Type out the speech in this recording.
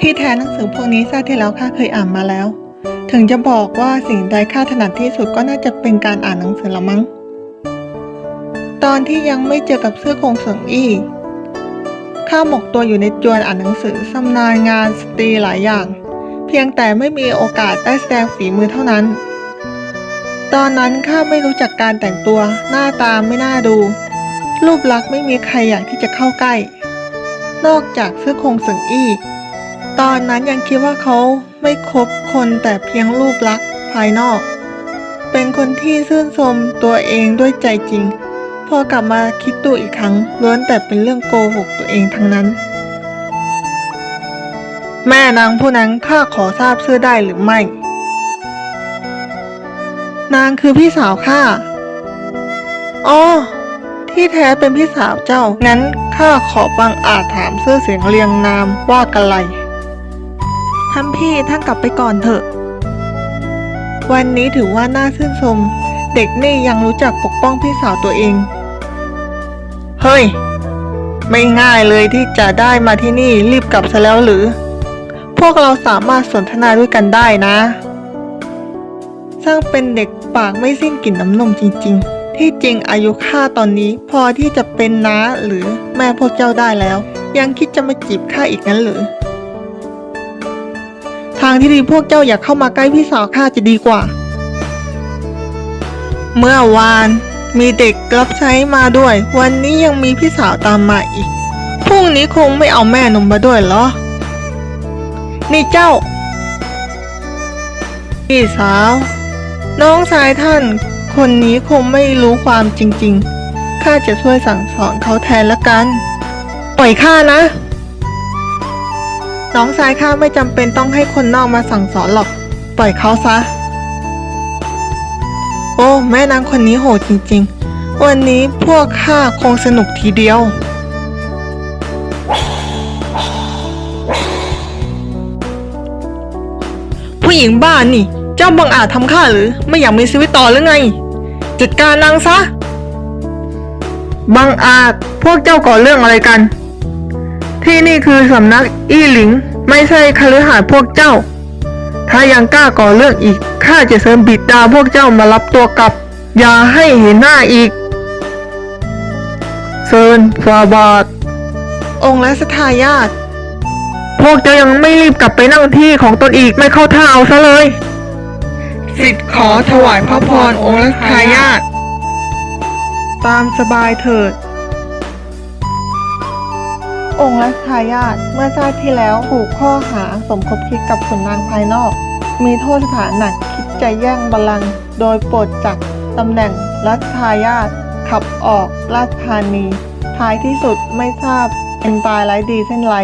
ที่แท้หนังสือพวกนี้ชาติที่แล้วข้าเคยอ่านมาแล้ว ถึงจะบอกว่าสิ่งใดข้าถนัดที่สุดก็น่าจะเป็นการอ่านหนังสือละมั้ง ตอนที่ยังไม่เจอกับเสื้อคงสิงอี้ข้าหมกตัวอยู่ในจวนอ่านหนังสือสำนานงานสตรีหลายอย่าง เพียงแต่ไม่มีโอกาสได้แสดงฝีมือเท่านั้น ตอนนั้นข้าไม่รู้จักการแต่งตัวหน้าตาไม่น่าดู รูปลักษณ์ไม่มีใครอยากที่จะเข้าใกล้ นอกจากเสื้อคงสิงอี้ ตอนนั้นยังคิดว่าเขาไม่คบคนแต่เพียงรูปลักษณ์ภายนอก เป็นคนที่ชื่นชมตัวเองด้วยใจจริง พอกลับมาคิดตัวอีกครั้งล้วนแต่เป็นเรื่องโกหกตัวเองทั้งนั้น แม่นางผู้นั้นข้าขอทราบชื่อได้หรือไม่ นางคือพี่สาวข้าอ๋อที่แท้เป็นพี่สาวเจ้า งั้นข้าขอบังอาจถามชื่อเสียงเรียงนามว่ากันไร ท่านพี่ท่านกลับไปก่อนเถอะ วันนี้ถือว่าน่าชื่นชม เด็กนี่ยังรู้จักปกป้องพี่สาวตัวเอง เฮ้ย ไม่ง่ายเลยที่จะได้มาที่นี่รีบกลับซะแล้วหรือ พวกเราสามารถสนทนาด้วยกันได้นะช่างเป็นเด็กปากไม่สิ้นกลิ่นน้ำนมจริง ๆที่จริงอายุข้าตอนนี้พอที่จะเป็นน้าหรือแม่พวกเจ้าได้แล้ว ยังคิดจะมาจีบข้าอีกงั้นหรือางที่ดีพวกเจ้าอย่าเข้ามาใกล้พี่สาวข้าจะดีกว่า เมื่อวานมีเด็กรับใช้มาด้วย วันนี้ยังมีพี่สาวตามมาอีก พรุ่งนี้คงไม่เอาแม่นมมาด้วยเหรอ นี่เจ้า พี่สาว น้องชายท่าน คนนี้คงไม่รู้ความจริง ๆ ข้าจะช่วยสั่งสอนเขาแทนละกัน ปล่อยข้านะ น้องชายข้าไม่จำเป็นต้องให้คนนอกมาสั่งสอนหรอก ปล่อยเขาซะ โอ้ แม่นางคนนี้โหดจริง ๆ วันนี้พวกข้าคงสนุกทีเดียว ผู้หญิงบ้านนี่ เจ้าบังอาจทำข้าหรือ ไม่อยากมีชีวิตต่อหรือไง จัดการนางซะ บังอาจพวกเจ้าก่อเรื่องอะไรกัน ที่นี่คือสำนักอี้หลิง ไม่ใช่คฤหาสน์พวกเจ้า ถ้ายังกล้าก่อเรื่องอีกข้าจะเสริมบิดาพวกเจ้ามารับตัวกลับ อย่าให้เห็นหน้าอีกเซินฟาบาทองค์และสทายาทพวกเจ้ายังไม่รีบกลับไปนั่งที่ของตนอีกไม่เข้าท่าเอาซะเลย สิทธิ์ขอถวายพระพรองค์และทายาทตามสบายเถิด องค์และทายาทเมื่อชาติที่แล้วถูกข้อหาสมคบคิดกับขุนนางภายนอก มีโทษสถานหนักคิดจะแย่งบัลลังก์โดยปลดจากตำแหน่งรัชทายาทขับออกราชธานี ท้ายที่สุดไม่ทราบเป็นตายไร้ดีเส้นไร